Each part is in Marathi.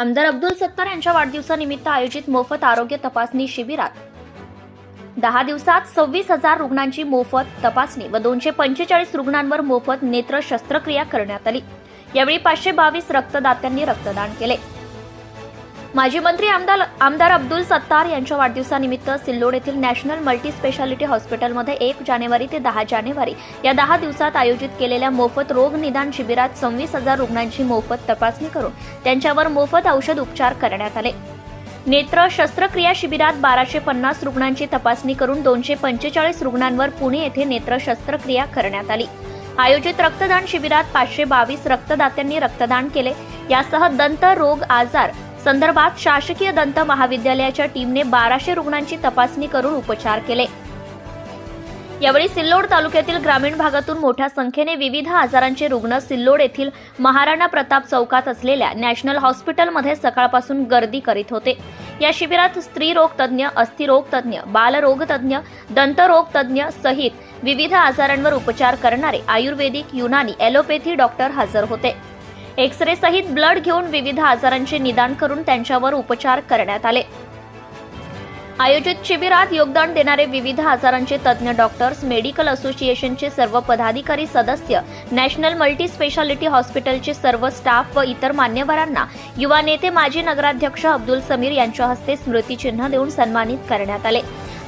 आमदार अब्दुल सत्तार यांच्या वाढदिवसानिमित्त आयोजित मोफत आरोग्य तपासणी शिबिरात. दहा दिवसात सव्वीस हजार रुग्णांची मोफत तपासणी व दोनशे पंचेचाळीस रुग्णांवर मोफत नेत्र शस्त्रक्रिया करण्यात आली. यावेळी पाचशे बावीस रक्तदात्यांनी रक्तदान केले. माजी मंत्री आमदार आमदार अब्दुल सत्तार यांच्या वाढदिवसानिमित्त सिल्लोड येथील नॅशनल मल्टी स्पेशालिटी हॉस्पिटलमध्ये एक जानेवारी ते दहा जानेवारी या दहा दिवसात आयोजित केलेल्या मोफत रोग निदान शिबिरात सव्वीस हजार रुग्णांची मोफत तपासणी करून त्यांच्यावर मोफत औषध उपचार करण्यात आले. नेत्र शस्त्रक्रिया शिबिरात बाराशे पन्नास रुग्णांची तपासणी करून दोनशे पंचेचाळीस रुग्णांवर पुणे येथे नेत्र शस्त्रक्रिया करण्यात आली. आयोजित रक्तदान शिबिरात पाचशे बावीस रक्तदात्यांनी रक्तदान केले. यासह दंत रोग आजार संदर्भात शासकीय दंत महाविद्यालयाच्या टीमने बाराशे रुग्णांची तपासणी करून उपचार केले. यावेळी सिल्लोड तालुक्यातील ग्रामीण भागातून मोठ्या संख्येने विविध आजारांचे रुग्ण सिल्लोड येथील महाराणा प्रताप चौकात असलेल्या नॅशनल हॉस्पिटलमध्ये सकाळपासून गर्दी करीत होते. या शिबिरात स्त्रीरोग तज्ज्ञ अस्थिरोग तज्ज्ञ बालरोग तज्ज्ञ दंतरोग तज्ज्ञ सहित विविध आजारांवर उपचार करणारे आयुर्वेदिक युनानी ॲलोपॅथी डॉक्टर हजर होते. एक्सरे सहित ब्लड घेऊन विविध आजारांचे निदान करून त्यांच्यावर उपचार करण्यात आले. आयोजित शिबिरात योगदान देणारे विविध आजारांचे तज्ज्ञ डॉक्टर्स मेडिकल असोसिएशनचे सर्व पदाधिकारी सदस्य नॅशनल मल्टी स्पेशालिटी हॉस्पिटलचे सर्व स्टाफ व इतर मान्यवरांना युवा नेते माजी नगराध्यक्ष अब्दुल समीर यांच्या हस्ते स्मृतिचिन्ह देऊन सन्मानित करण्यात आले.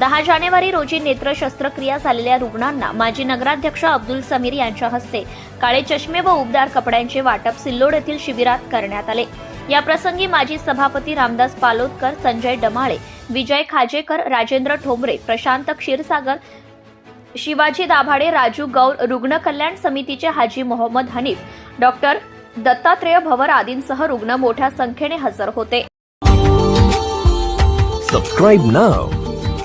दहा जानेवारी रोजी नेत्र शस्त्रक्रिया झालेल्या रुग्णांना माजी नगराध्यक्ष अब्दुल समीर यांच्या हस्ते काळे चष्मे व उबदार कपड्यांचे वाटप सिल्लोड येथील शिबिरात करण्यात आले. या प्रसंगी माजी सभापती रामदास पालोदकर संजय डमाळे विजय खाजेकर राजेंद्र ठोंबरे प्रशांत क्षीरसागर शिवाजी दाभाडे राजू गौर रुग्ण कल्याण समितीचे हाजी मोहम्मद हनीफ डॉक्टर दत्तात्रेय भवर आदींसह रुग्ण मोठ्या संख्येने हजर होते. सबस्क्राईब नाव